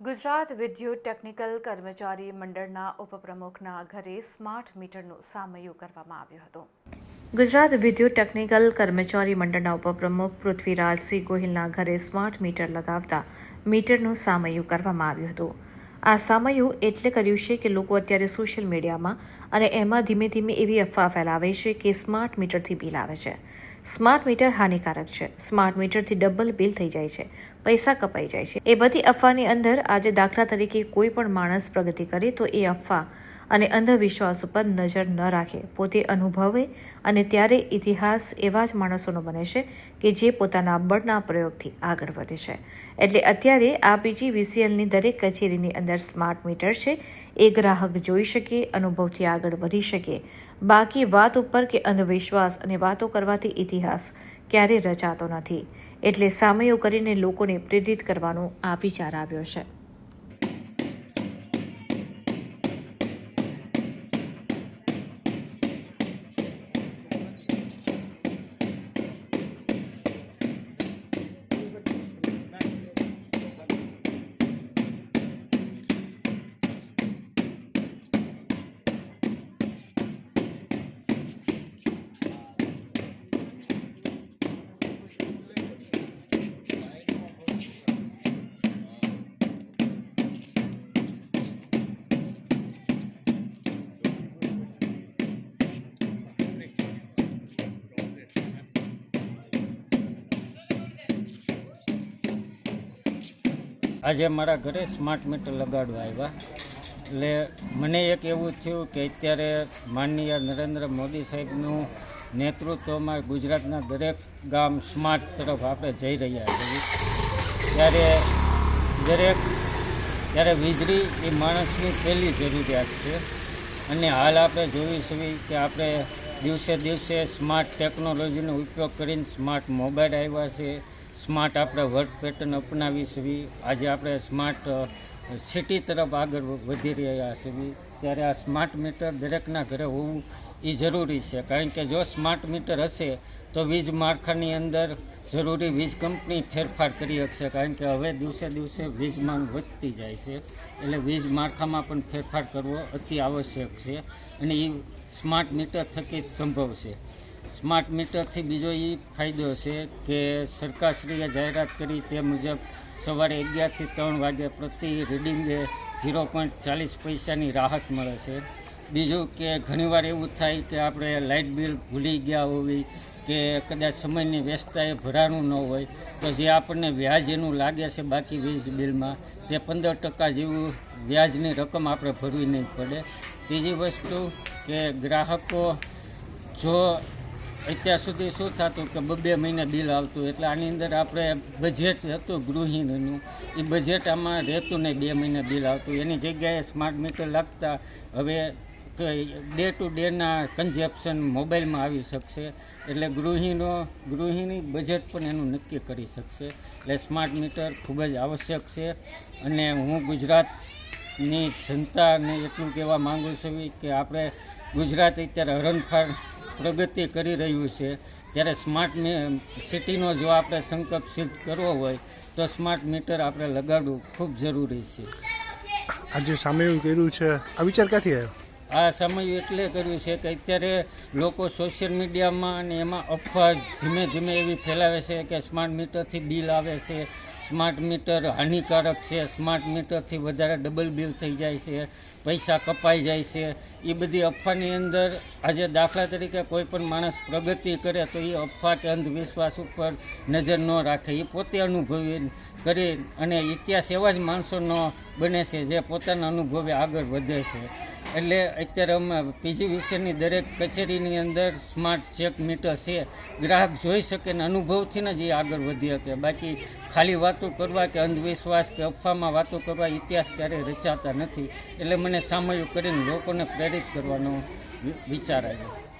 ગુજરાત વિદ્યુત ટેકનિકલ કર્મચારી મંડળના ઉપપ્રમુખના ઘરે સ્માર્ટ મીટરનું સામયું કરવામાં આવ્યું હતું. ગુજરાત વિદ્યુત ટેકનિકલ કર્મચારી મંડળના ઉપપ્રમુખ પૃથ્વીરાજસિંહ ગોહિલના ઘરે સ્માર્ટ મીટર લગાવતા મીટરનું સામયું કરવામાં આવ્યું હતું. આ સામયું એટલે કર્યું છે કે લોકો અત્યારે સોશિયલ મીડિયામાં અને એમાં ધીમે ધીમે એવી અફવા ફેલાવે છે કે સ્માર્ટ મીટરથી બિલ આવે છે. સ્માર્ટ મીટર હાનિકારક છે. સ્માર્ટ મીટરથી ડબલ બિલ થઈ જાય છે. પૈસા કપાઈ જાય છે. એ બધી અફવાની અંદર આજે દાખલા તરીકે કોઈ પણ માણસ પ્રગતિ કરે તો એ અફવા અને અંધવિશ્વાસ ઉપર નજર ન રાખે. પોતે અનુભવે અને ત્યારે ઇતિહાસ એવા જ માણસોનો બને છે કે જે પોતાના બળના પ્રયોગથી આગળ વધે છે. એટલે અત્યારે આ પીજી વીસીએલની દરેક કચેરીની અંદર સ્માર્ટ મીટર છે. એ ગ્રાહક જોઈ શકે, અનુભવથી આગળ વધી શકે. બાકી વાત ઉપર કે અંધવિશ્વાસ અને વાતો કરવાથી ઇતિહાસ ક્યારેય રચાતો નથી. એટલે સામયો કરીને લોકોને પ્રેરિત કરવાનો આ વિચાર આવ્યો છે. આજે મારા ઘરે સ્માર્ટ મીટર લગાડવા આવ્યા. એટલે મને એક એવું થયું કે અત્યારે માનનીય નરેન્દ્ર મોદી સાહેબનું નેતૃત્વમાં ગુજરાતના દરેક ગામ સ્માર્ટ તરફ આપણે જઈ રહ્યા છીએ. ત્યારે દરેક, ત્યારે વીજળી એ માણસની પહેલી જરૂરિયાત છે. અને હાલ આપણે જોઈ છીએ કે આપણે દિવસે દિવસે સ્માર્ટ ટેકનોલોજીનો ઉપયોગ કરીને સ્માર્ટ મોબાઈલ આવ્યા છે. સ્માર્ટ આપણે વર્ક પેટર્ન અપનાવી છીએ આજે આપણે સ્માર્ટ સિટી તરફ આગળ વધી રહ્યા છીએ. ત્યારે આ સ્માર્ટ મીટર દરેકના ઘરે હોવું એ જરૂરી છે. કારણ કે જો સ્માર્ટ મીટર હશે, તો વીજ માળખાની અંદર જરૂરી વીજ કંપની ફેરફાર કરી શકશે. કારણ કે હવે દિવસે દિવસે વીજ માંગ વધતી જાય છે. એટલે વીજ માળખામાં પણ ફેરફાર કરવો અતિ આવશ્યક છે. અને એ સ્માર્ટ મીટર થકી જ સંભવ છે. સ્માર્ટ મીટરથી બીજો એ ફાયદો છે કે સરકારશ્રીએ જાહેરાત કરી તે મુજબ સવારે અગિયારથી ત્રણ વાગે પ્રતિ રીડિંગે ઝીરો પોઈન્ટ ચાલીસ પૈસાની રાહત મળે છે. બીજું કે ઘણીવાર એવું થાય કે આપણે લાઇટ બિલ ભૂલી ગયા હોવી કે કદાચ સમયની વ્યસ્તતાએ ભરાણું ન હોય તો જે આપણને વ્યાજ એનું લાગે છે બાકી વીજ બિલમાં તે પંદર ટકા જેવું વ્યાજની રકમ આપણે ભરવી નહીં પડે. ત્રીજી વસ્તુ કે ગ્રાહકો જો અત્યાર સુધી શું થતું કે બબે મહિને બિલ આવતું, એટલે આની અંદર આપણે બજેટ હતું ગૃહિણીનું. એ બજેટ આમાં રહેતું નહીં, બે મહિને બિલ આવતું. એની જગ્યાએ સ્માર્ટ મીટર લાગતા, હવે ડે ટુ ડેના કન્ઝેપ્શન મોબાઈલમાં આવી શકશે. એટલે ગૃહિણીનો ગૃહિણી બજેટ પણ એનું નક્કી કરી શકશે. એટલે સ્માર્ટ મીટર ખૂબ જ આવશ્યક છે. અને હું ગુજરાતની જનતાને એટલું કહેવા માગું છું કે આપણે ગુજરાત અત્યારે હરણફાળ પ્રગતિ કરી રહ્યું છે. ત્યારે સ્માર્ટ સિટીનો જો આપણે સંકલ્પ સિદ્ધ કરવો હોય તો સ્માર્ટ મીટર આપણે લગાડવું ખૂબ જરૂરી છે. આજે સામયું કર્યું છે. આ વિચાર ક્યાંથી આવ્યો? આ સમય એટલે કર્યું છે કે અત્યારે લોકો સોશિયલ મીડિયામાં અને એમાં અફવા ધીમે ધીમે એવી ફેલાવે છે કે સ્માર્ટ મીટરથી બિલ આવે છે. સ્માર્ટ મીટર હાનિકારક છે. સ્માર્ટ મીટરથી વધારે ડબલ બિલ થઈ જાય છે. પૈસા કપાઈ જાય છે. એ બધી અફવાની અંદર આજે દાખલા તરીકે કોઈ પણ માણસ પ્રગતિ કરે તો એ અફવા કે અંધવિશ્વાસ ઉપર નજર ન રાખે. એ પોતે અનુભવી કરી અને ઇતિહાસ એવા જ માણસોનો બને છે જે પોતાના અનુભવે આગળ વધે છે. એટલે અત્યારે અમે પીજી વિશેની દરેક કચેરીની અંદર સ્માર્ટ ચેક મીટર છે. ગ્રાહક જોઈ શકે ને અનુભવથી જ એ આગળ વધી શકે. બાકી ખાલી વાતો કરવા કે અંધવિશ્વાસ કે અફવામાં વાતો કરવા ઇતિહાસ ક્યારેય રચાતા નથી. એટલે મને સામયું કરીને લોકોને પ્રેરિત કરવાનો વિચાર આવ્યો.